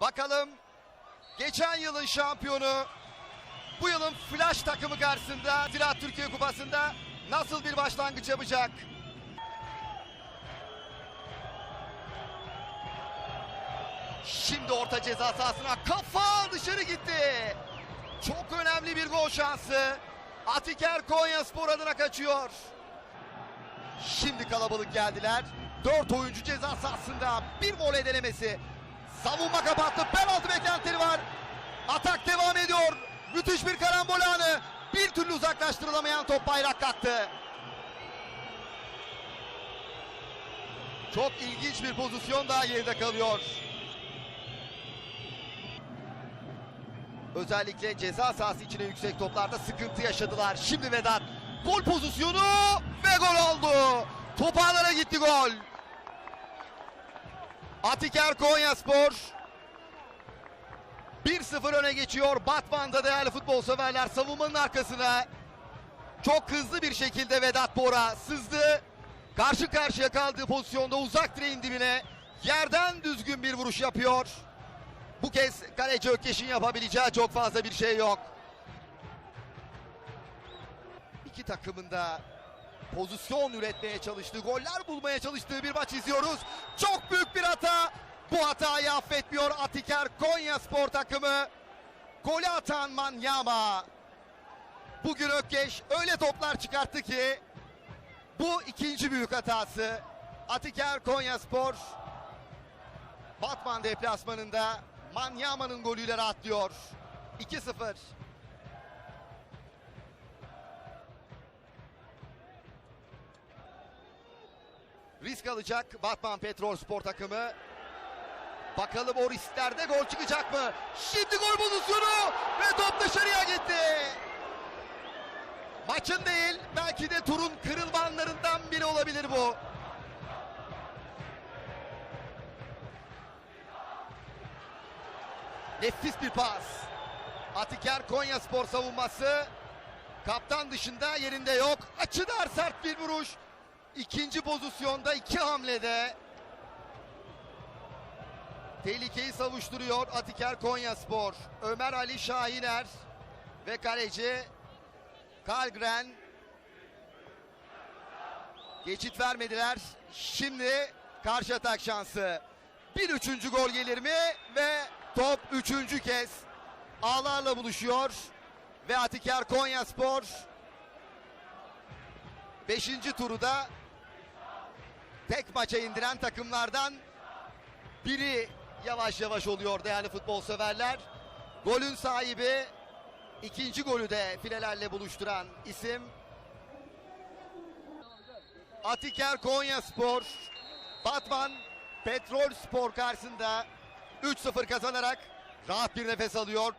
Bakalım geçen yılın şampiyonu bu yılın flash takımı karşısında Ziraat Türkiye Kupası'nda nasıl bir başlangıç yapacak? Şimdi orta ceza sahasına kafa dışarı gitti. Çok önemli bir gol şansı. Atiker Konya Spor adına kaçıyor. Şimdi kalabalık geldiler. Dört oyuncu ceza sahasında bir voley denemesi. Savunma kapattı. Penaltı beklentileri var. Atak devam ediyor. Müthiş bir karambol anı. Bir türlü uzaklaştırılamayan top bayrak kalktı. Çok ilginç bir pozisyon daha geride kalıyor. Özellikle ceza sahası içine yüksek toplarda sıkıntı yaşadılar. Şimdi Vedat gol pozisyonu ve gol oldu. Top ağlara gitti gol. Atiker Konyaspor 1-0 öne geçiyor. Batman'da değerli futbol severler savunmanın arkasına çok hızlı bir şekilde Vedat Bora sızdı. Karşı karşıya kaldığı pozisyonda uzak direğin dibine yerden düzgün bir vuruş yapıyor. Bu kez kaleci Ökkeş'in yapabileceği çok fazla bir şey yok. İki takımın da pozisyon üretmeye çalıştığı, goller bulmaya çalıştığı bir maç izliyoruz. Çok büyük bir hata. Bu hatayı affetmiyor Atiker Konya Spor takımı. Golü atan Manyama. Bugün Ökkeş öyle toplar çıkarttı ki bu ikinci büyük hatası. Atiker Konya Spor Batman deplasmanında Manyama'nın golüyle rahatlıyor. 2-0. Risk alacak Batman Petrol Spor takımı. Bakalım o risklerde gol çıkacak mı? Şimdi gol pozisyonu ve top dışarıya gitti. Maçın değil belki de turun kırılma anlarından biri olabilir bu. Nefis bir pas. Atiker Konya Spor savunması. Kaptan dışında yerinde yok. Açıdar sert bir vuruş. İkinci pozisyonda iki hamlede. Tehlikeyi savuşturuyor Atiker Konya Spor. Ömer Ali Şahiner ve kaleci Kalgren geçit vermediler. Şimdi karşı atak şansı. Bir üçüncü gol gelir mi? Ve top üçüncü kez ağlarla buluşuyor. Ve Atiker Konya Spor beşinci turu da tek maça indiren takımlardan biri yavaş yavaş oluyor değerli futbol severler. Golün sahibi ikinci golü de filelerle buluşturan isim Atiker Konya Spor Batman Petrol Spor karşısında 3-0 kazanarak rahat bir nefes alıyor.